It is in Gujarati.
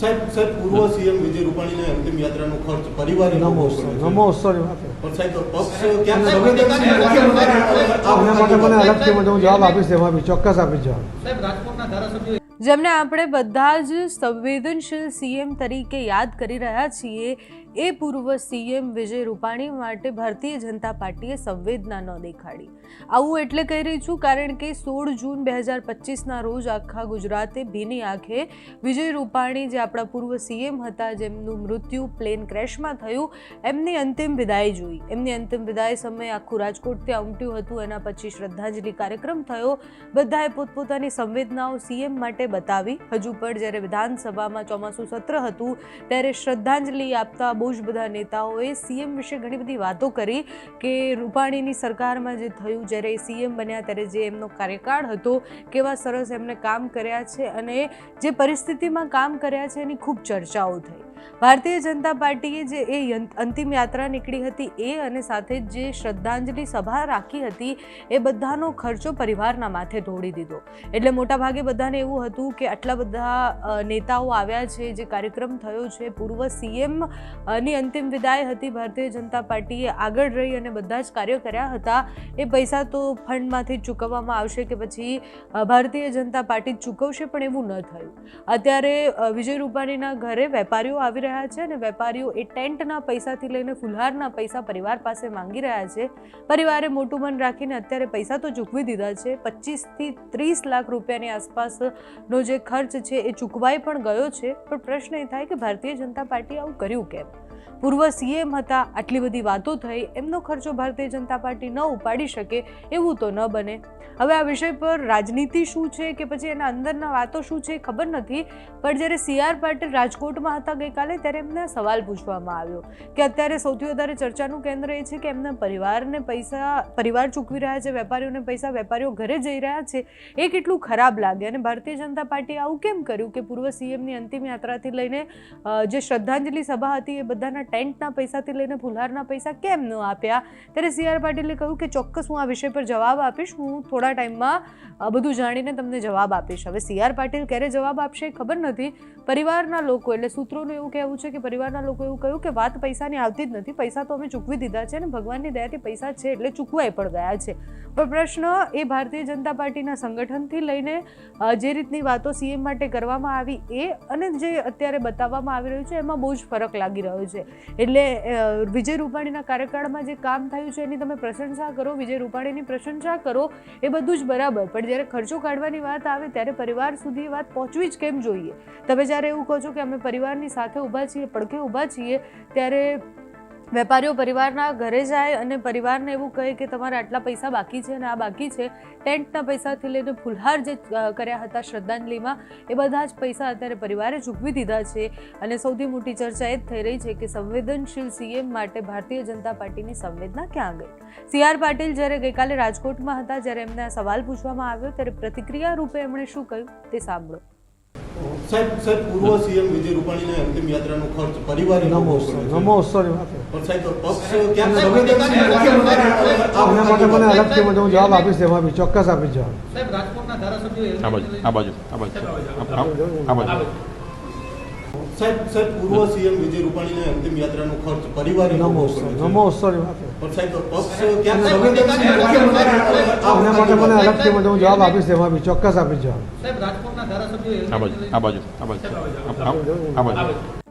સાહેબ સાહેબ પૂર્વ સીએમ વિજય રૂપાણીને અંતિમ યાત્રાનો ખર્ચ પરિવારે નમો. નમો માટે મને અલગથી હું જવાબ આપીશ એમાં બી ચોક્કસ આપીશ જવાબ સાહેબ રાજકોટના ધારાસભ્યો જેમને આપણે બધા જ સંવેદનશીલ સીએમ તરીકે યાદ કરી રહ્યા છીએ, એ પૂર્વ સીએમ વિજય રૂપાણી માટે ભારતીય જનતા પાર્ટીએ સંવેદના ન દેખાડી. આવું એટલે કહી રહી છું કારણ કે સોળ જૂન બે હજાર પચીસના રોજ આખા ગુજરાતે ભીની આંખે વિજય રૂપાણી જે આપણા પૂર્વ સીએમ હતા, જેમનું મૃત્યુ પ્લેન ક્રેશમાં થયું, એમની અંતિમ વિદાય જોઈ. એમની અંતિમ વિદાય સમયે આખું રાજકોટ ત્યાં ઉમટ્યું હતું, એના પછી શ્રદ્ધાંજલિ કાર્યક્રમ થયો. બધાએ પોતપોતાની સંવેદનાઓ સીએમ માટે બતાવી. હજુ પણ જ્યારે વિધાનસભામાં ચોમાસું સત્ર હતું, ત્યારે શ્રદ્ધાંજલિ આપતા બહુ જ બધા નેતાઓએ સીએમ વિશે ઘણી બધી વાતો કરી કે રૂપાણીની સરકારમાં જે થયું, જ્યારે સીએમ બન્યા, ત્યારે જે એમનો કાર્યકાળ હતો, કેવા સરસ એમને કામ કર્યા છે અને જે પરિસ્થિતિમાં કામ કર્યા છે એની ખૂબ ચર્ચાઓ થઈ. ભારતીય જનતા પાર્ટીએ જે એ અંતિમ યાત્રા નીકળી હતી, એ અને સાથે જે શ્રદ્ધાંજલિ સભા રાખી હતી, એ બધાનો ખર્ચો પરિવારના માથે ઢોળી દીધો. એટલે મોટાભાગે બધાને એવું હતું કે આટલા બધા નેતાઓ આવ્યા છે, જે કાર્યક્રમ થયો છે. પૂર્વ સીએમની અંતિમ વિદાય હતી. ભારતીય જનતા પાર્ટીએ આગળ રહી અને બધા જ કાર્યો કર્યા હતા. એ પૈસા તો ફંડમાંથી ચૂકવવામાં આવશે કે પછી ભારતીય જનતા પાર્ટી ચૂકવશે, પણ એવું ન થયું. અત્યારે વિજય રૂપાણીના ઘરે વેપારીઓ આવી રહ્યા છે અને વેપારીઓ એ ટેન્ટના પૈસાથી લઈને ફુલહારના પૈસા પરિવાર પાસે માંગી રહ્યા છે. પરિવારે મોટું મન રાખીને અત્યારે પૈસા તો ચૂકવી દીધા છે. પચીસથી ત્રીસ લાખ રૂપિયાની આસપાસનો જે ખર્ચ છે એ ચૂકવાઈ પણ ગયો છે, પણ પ્રશ્ન એ થાય કે ભારતીય જનતા પાર્ટીએ આવું કર્યું કેમ? પૂર્વ સીએમ હતા, આટલી બધી વાતો થઈ, એમનો ખર્ચો ભારતીય જનતા પાર્ટી ન ઉપાડી શકે એવું તો ન બને. હવે આ વિષય પર રાજનીતિ શું છે કે પછી એના અંદરના વાતો શું છે ખબર નથી, પણ જ્યારે સી આર પાટીલ રાજકોટમાં હતા ગઈકાલે ત્યારે એમને સવાલ પૂછવામાં આવ્યો કે અત્યારે સૌથી વધારે ચર્ચાનું કેન્દ્ર એ છે કે એમના પરિવારને પૈસા, પરિવાર ચૂકવી રહ્યા છે, વેપારીઓને પૈસા, વેપારીઓ ઘરે જઈ રહ્યા છે, એ કેટલું ખરાબ લાગે? અને ભારતીય જનતા પાર્ટીએ આવું કેમ કર્યું કે પૂર્વ સીએમની અંતિમ યાત્રાથી લઈને જે શ્રદ્ધાંજલિ સભા હતી એ બધાના ટેન્ટના પૈસાથી લઈને ફુલહારના પૈસા કેમ ન આપ્યા? ત્યારે સી આર પાટીલે કહ્યું કે ચોક્કસ હું આ વિષય પર જવાબ આપીશ. હું થોડા ટાઈમમાં બધું જાણીને તમને જવાબ આપીશ. હવે સી આર પાટીલ ક્યારે જવાબ આપશે ખબર નથી. પરિવારના લોકો, એટલે સૂત્રોનું એવું કહેવું છે કે પરિવારના લોકો એવું કહ્યું કે વાત પૈસાની આવતી જ નથી. પૈસા તો અમે ચૂકવી દીધા છે અને ભગવાનની દયાથી પૈસા છે એટલે ચૂકવાઈ પણ ગયા છે. પણ પ્રશ્ન એ ભારતીય જનતા પાર્ટીના સંગઠનથી લઈને જે રીતની વાતો સીએમ માટે કરવામાં આવી એ અને જે અત્યારે બતાવવામાં આવી રહ્યું છે, એમાં બહુ જ ફરક લાગી રહ્યો છે. એટલે વિજય રૂપાણીના કાર્યકાળમાં જે કામ થયું છે એની તમે પ્રશંસા કરો, વિજય રૂપાણીની પ્રશંસા કરો, એ બધું જ બરાબર. પણ જ્યારે ખર્ચો કાઢવાની વાત આવે ત્યારે પરિવાર સુધી વાત પહોંચવી જ કેમ જોઈએ? તમે જ્યારે એવું કહો છો કે અમે પરિવારની સાથે ઊભા છીએ, પડખે ઊભા છીએ, ત્યારે વેપારીઓ પરિવારના ઘરે જાય અને પરિવારને એવું કહે કે તમારે આટલા પૈસા બાકી છે અને આ બાકી છે. ટેન્ટના પૈસાથી લઈને ફુલહાર જે કર્યા હતા શ્રદ્ધાંજલિમાં એ બધા જ પૈસા અત્યારે પરિવારે ચૂકવી દીધા છે. અને સૌથી મોટી ચર્ચા એ જ થઈ રહી છે કે સંવેદનશીલ સીએમ માટે ભારતીય જનતા પાર્ટીની સંવેદના ક્યાં ગઈ? સી આર પાટીલ જ્યારે ગઈકાલે રાજકોટમાં હતા જ્યારે એમને આ સવાલ પૂછવામાં આવ્યો ત્યારે પ્રતિક્રિયા રૂપે એમણે શું કહ્યું તે સાંભળો. સાહેબ સાહેબ પૂર્વ સીએમ વિજય રૂપાણીને અંતિમ યાત્રાનો ખર્ચ પરિવારે નમો. નમો મને જવાબ આપીશ તેમાં બી ચોક્કસ આપીશ જવાબ સાહેબ સાહેબ પૂર્વ સીએમ વિજય રૂપાણીને અંતિમ યાત્રાનો ખર્ચ પરિવારે નમો નમો સર વાત પણ સાહેબ પક્ષ માટે મને અલગથી હું જવાબ આપીશ એમાં બી ચોક્કસ આપીશ જવાબ સાહેબ રાજકોટના ધારાસભ્યો આ બાજુ આ બાજુ આ બાજુ આ- આ- આ બાજુ